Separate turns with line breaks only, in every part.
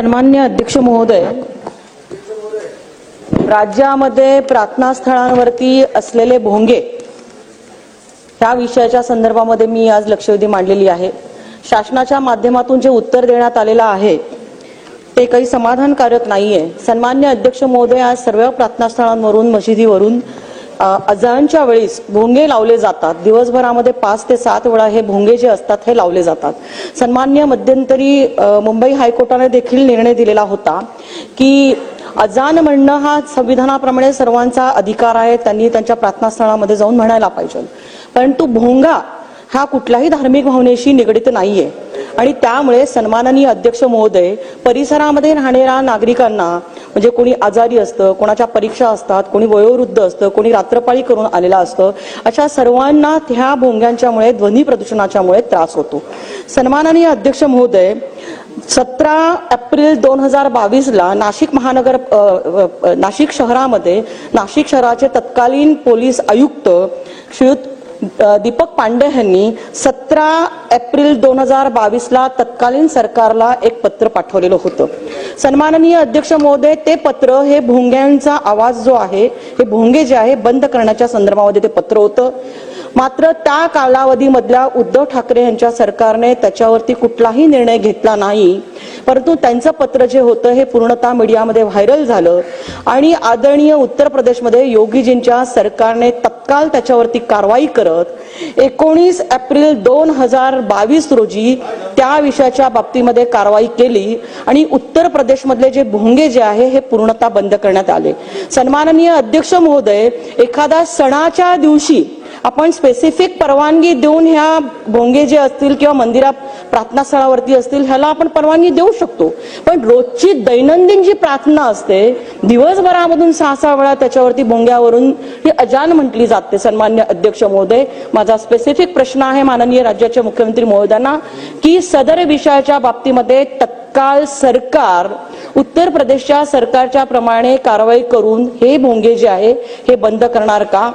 सन्मान्य अध्यक्ष महोदय राज्यामध्ये प्रार्थनास्थळांवरती असलेले भोंगे ह्या विषयाच्या संदर्भामध्ये मी आज लक्षवेधी मांडलेली आहे. शासनाच्या माध्यमातून जे उत्तर देण्यात आलेलं आहे ते काही समाधानकारक नाहीये. सन्मान्य अध्यक्ष महोदय आज सर्व प्रार्थनास्थळांवरून मशिदीवरून अजानच्या वेळेस भोंगे लावले जातात. दिवसभरामध्ये पाच ते सात वेळा हे भोंगे जे असतात हे लावले जातात. सन्मान्य मध्यंतरी मुंबई हायकोर्टाने देखील निर्णय दिलेला होता की अजान म्हणणं हा संविधानाप्रमाणे सर्वांचा अधिकार आहे त्यांनी त्यांच्या प्रार्थनास्थळामध्ये जाऊन म्हणायला पाहिजे. परंतु भोंगा हा कुठल्याही धार्मिक भावनेशी निगडित नाहीये. आणि त्यामुळे सन्माननीय अध्यक्ष महोदय परिसरामध्ये राहणाऱ्या नागरिकांना म्हणजे कोणी आजारी असतं कोणाच्या परीक्षा असतात कोणी वयोवृद्ध असतं कोणी रात्रपाळी करून आलेलं असतं अशा सर्वांना ह्या भोंग्यांच्यामुळे ध्वनी प्रदूषणाच्यामुळे त्रास होतो. सन्माननीय अध्यक्ष महोदय सतरा एप्रिल दोन हजार बावीसला नाशिक महानगर नाशिक शहरामध्ये नाशिक शहराचे तत्कालीन पोलीस आयुक्त श्रीयुत दीपक पांडे यांनी सतरा एप्रिल दोन हजार बावीसला तत्कालीन सरकारला एक पत्र पाठवलेलं होतं. सन्माननीय अध्यक्ष महोदय ते पत्र हे भोंग्यांचा आवाज जो आहे हे भोंगे जे आहे बंद करण्याच्या संदर्भामध्ये ते पत्र होतं. मात्र त्या कालावधीमधल्या उद्धव ठाकरे यांच्या सरकारने त्याच्यावरती कुठलाही निर्णय घेतला नाही. परंतु त्यांचं पत्र जे होतं हे पूर्णतः मीडियामध्ये व्हायरल झालं. आणि आदरणीय उत्तर प्रदेशमध्ये योगीजींच्या सरकारने तत्काल त्याच्यावरती कारवाई करत एकोणीस एप्रिल दोन हजार बावीस रोजी त्या विषयाच्या बाबतीमध्ये कारवाई केली आणि उत्तर प्रदेशमधले जे भोंगे जे आहे हे पूर्णतः बंद करण्यात आले. सन्माननीय अध्यक्ष महोदय एखाद्या सणाच्या दिवशी आपण स्पेसिफिक परवानगी देऊन ह्या भोंगे जे असतील किंवा मंदिरात प्रार्थनास्थळावरती असतील ह्याला आपण परवानगी देऊ शकतो. पण रोजची दैनंदिन जी प्रार्थना असते दिवसभरामधून सहा सहा वेळा त्याच्यावरती भोंग्यावरून ही अजान म्हटली जाते सन्मान्य अध्यक्ष महोदय. माझा स्पेसिफिक प्रश्न आहे माननीय राज्याचे मुख्यमंत्री महोदयांना की सदर विषयाच्या बाबतीमध्ये तत्काळ सरकार उत्तर प्रदेशच्या सरकारच्या प्रमाणे कारवाई करून हे भोंगे जे आहे हे बंद करणार का?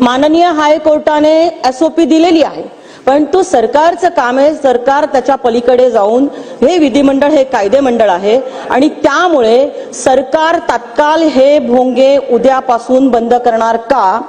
माननीय हायकोर्टाने एसओपी दिलेली आहे. परंतु सरकारचं काम आहे सरकार त्याच्या पलीकडे जाऊन हे विधिमंडळ हे कायदे मंडळ आहे. आणि त्यामुळे सरकार तात्काळ हे भोंगे उद्यापासून बंद करणार का?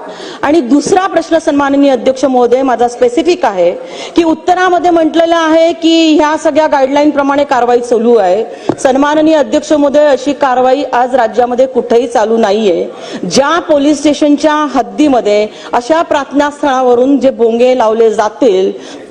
आणि दुसरा प्रश्न सन्माननीय अध्यक्ष महोदय माझा स्पेसिफिक आहे की उत्तरामध्ये म्हटलेलं आहे की ह्या सगळ्या गाईडलाईन प्रमाणे कारवाई चालू आहे. सन्माननीय अध्यक्ष महोदय अशी कारवाई आज राज्यामध्ये कुठेही चालू नाहीये. ज्या पोलीस स्टेशनच्या हद्दीमध्ये अशा प्रार्थनास्थळावरून जे भोंगे लावले जातील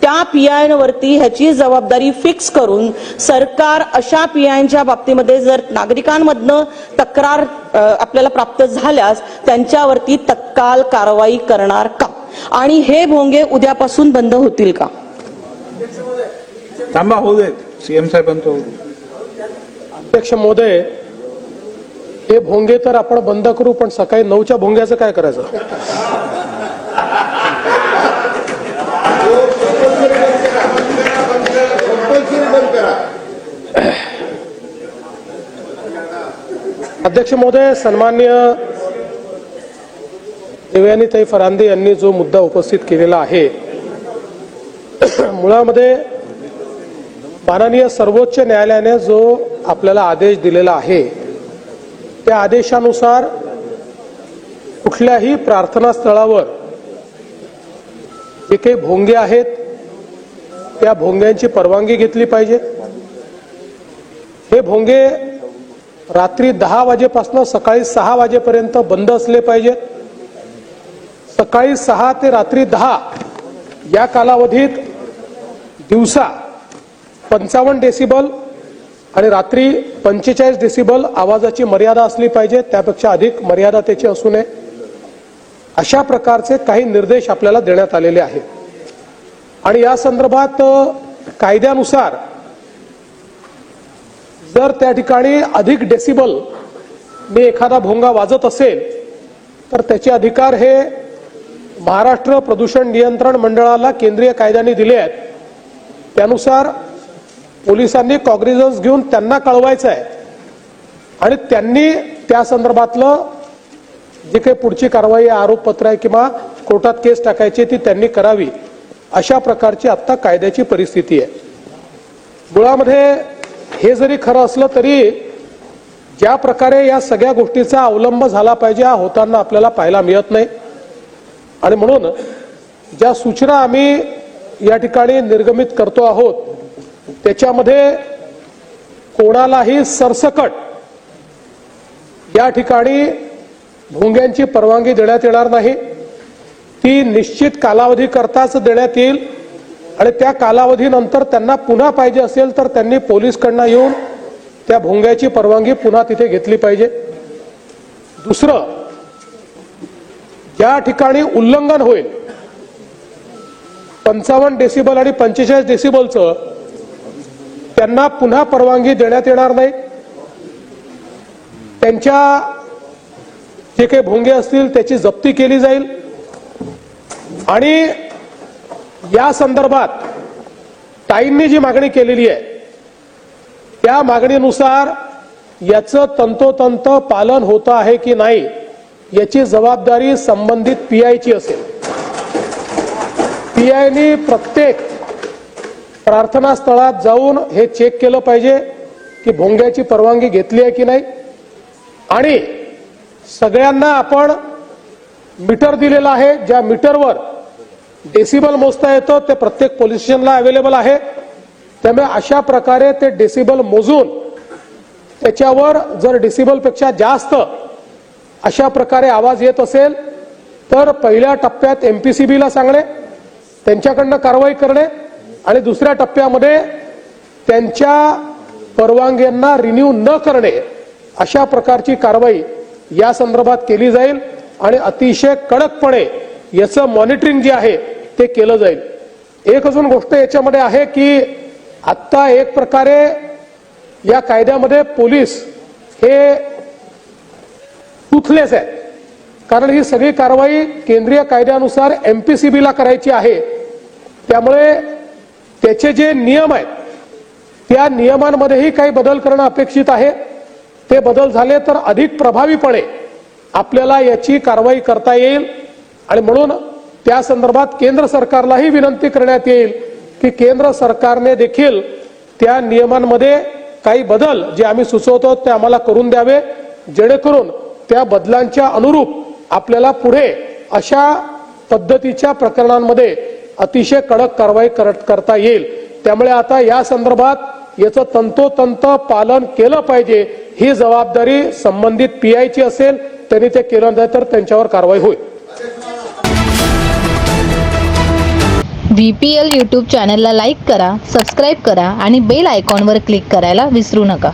त्या पीआयवरती ह्याची जबाबदारी फिक्स करून सरकार अशा पीआयच्या बाबतीमध्ये जर नागरिकांमधनं तक्रार आपल्याला प्राप्त झाल्यास त्यांच्यावरती तत्काल कारवाई करणार का? आणि हे भोंगे उद्यापासून बंद होतील का?
थांबा होऊ दे सीएम साहेबांचं.
अध्यक्ष महोदय हे भोंगे तर आपण बंद करू पण सकाळी नऊच्या भोंग्याचं काय करायचं? अध्यक्ष महोदय सन्मान्य देवयानीताई फरांदे यांनी जो मुद्दा उपस्थित केलेला आहे मुळामध्ये माननीय सर्वोच्च न्यायालयाने जो आपल्याला आदेश दिलेला आहे त्या आदेशानुसार कुठल्याही प्रार्थना स्थळावर जे काही भोंगे आहेत त्या भोंग्यांची परवानगी घेतली पाहिजे. हे भोंगे रात्री दहा वाजेपासून सकाळी सहा वाजेपर्यंत बंद असले पाहिजेत सकाळी सहा ते रात्री दहा या कालावधीत दिवसा पंचावन्न डेसिबल आणि रात्री पंचेचाळीस डेसिबल आवाजाची मर्यादा असली पाहिजे. त्यापेक्षा अधिक मर्यादा त्याची असू नये. अशा प्रकारचे काही निर्देश आपल्याला देण्यात आलेले आहेत. आणि या संदर्भात कायद्यानुसार जर त्या ठिकाणी अधिक डेसिबल मी एखादा भोंगा वाजत असेल तर त्याचे अधिकार हे महाराष्ट्र प्रदूषण नियंत्रण मंडळाला केंद्रीय कायद्याने दिले आहेत. त्यानुसार पोलिसांनी कॉग्निझन्स घेऊन त्यांना कळवायचं आहे. आणि त्यांनी त्या संदर्भातलं जी काही पुढची कारवाई आरोपपत्र आहे किंवा कोर्टात केस टाकायची ती त्यांनी करावी. अशा प्रकारची आत्ता कायद्याची परिस्थिती आहे. मुळामध्ये हे जरी खरं असलं तरी ज्या प्रकारे या सगळ्या गोष्टीचा अवलंब झाला पाहिजे हा होताना आपल्याला पाहायला मिळत नाही. आणि म्हणून ज्या सूचना आम्ही या ठिकाणी निर्गमित करतो आहोत त्याच्यामध्ये कोणालाही सरसकट या ठिकाणी भोंग्यांची परवानगी देण्यात येणार नाही. ती निश्चित कालावधी करताच देण्यात येईल. आणि त्या कालावधीनंतर त्यांना पुन्हा पाहिजे असेल तर त्यांनी पोलीसकडनं येऊन त्या भोंग्याची परवानगी पुन्हा तिथे घेतली पाहिजे. दुसरं ज्या ठिकाणी उल्लंघन होईल पंचावन्न डेसिबल आणि पंचेचाळीस डेसिबलचं त्यांना पुन्हा परवानगी देण्यात येणार नाही. त्यांच्या जे काही भोंगे असतील त्याची जप्ती केली जाईल. आणि या संदर्भात टाईमने जी मागणी केलेली आहे त्या मागणीनुसार याचं तंतोतंत पालन होतं आहे की नाही याची जबाबदारी संबंधित पीआयची असेल. पीआयने प्रत्येक प्रार्थना स्थळात जाऊन हे चेक केलं पाहिजे की भोंग्याची परवानगी घेतली आहे की नाही. आणि सगळ्यांना आपण मीटर दिलेलं आहे. ज्या मीटरवर डेसिबल मोजता येतं ते प्रत्येक पोलीस स्टेशनला अवेलेबल आहे. त्यामुळे अशा प्रकारे ते डेसिबल मोजून त्याच्यावर जर डेसिबलपेक्षा जास्त अशा प्रकारे आवाज येत असेल तर पहिल्या टप्प्यात एमपीसीबीला सांगणे त्यांच्याकडनं कारवाई करणे आणि दुसऱ्या टप्प्यामध्ये त्यांच्या परवानग्यांना रिन्यू न करणे अशा प्रकारची कारवाई या संदर्भात केली जाईल आणि अतिशय कडकपणे याचं मॉनिटरिंग जे आहे ते केलं जाईल. एक अजून गोष्ट याच्यामध्ये आहे की आत्ता एक प्रकारे या कायद्यामध्ये पोलीस हे टुथलेस आहे कारण ही सगळी कारवाई केंद्रीय कायद्यानुसार एमपीसीबीला करायची आहे. त्यामुळे त्याचे जे नियम आहेत त्या नियमांमध्येही काही बदल करणं अपेक्षित आहे. ते बदल झाले तर अधिक प्रभावीपणे आपल्याला याची कारवाई करता येईल. आणि म्हणून त्या संदर्भात केंद्र सरकारलाही विनंती करण्यात येईल की केंद्र सरकारने देखील त्या नियमांमध्ये काही बदल जे आम्ही सुचवतो ते आम्हाला करून द्यावे जेणेकरून त्या बदलांच्या अनुरूप आपल्याला पुढे अशा पद्धतीच्या प्रकरणांमध्ये अतिशय कडक कारवाई कर- करता येईल. त्यामुळे आता या संदर्भात याचं तंतोतंत पालन केलं पाहिजे. ही जबाबदारी संबंधित पीआयची असेल त्यांनी ते केलं नाही तर त्यांच्यावर कारवाई होईल.
व्हीपीएल यूट्यूब चॅनलला लाईक करा सबस्क्राईब करा आणि बेल आयकॉनवर क्लिक करायला विसरू नका.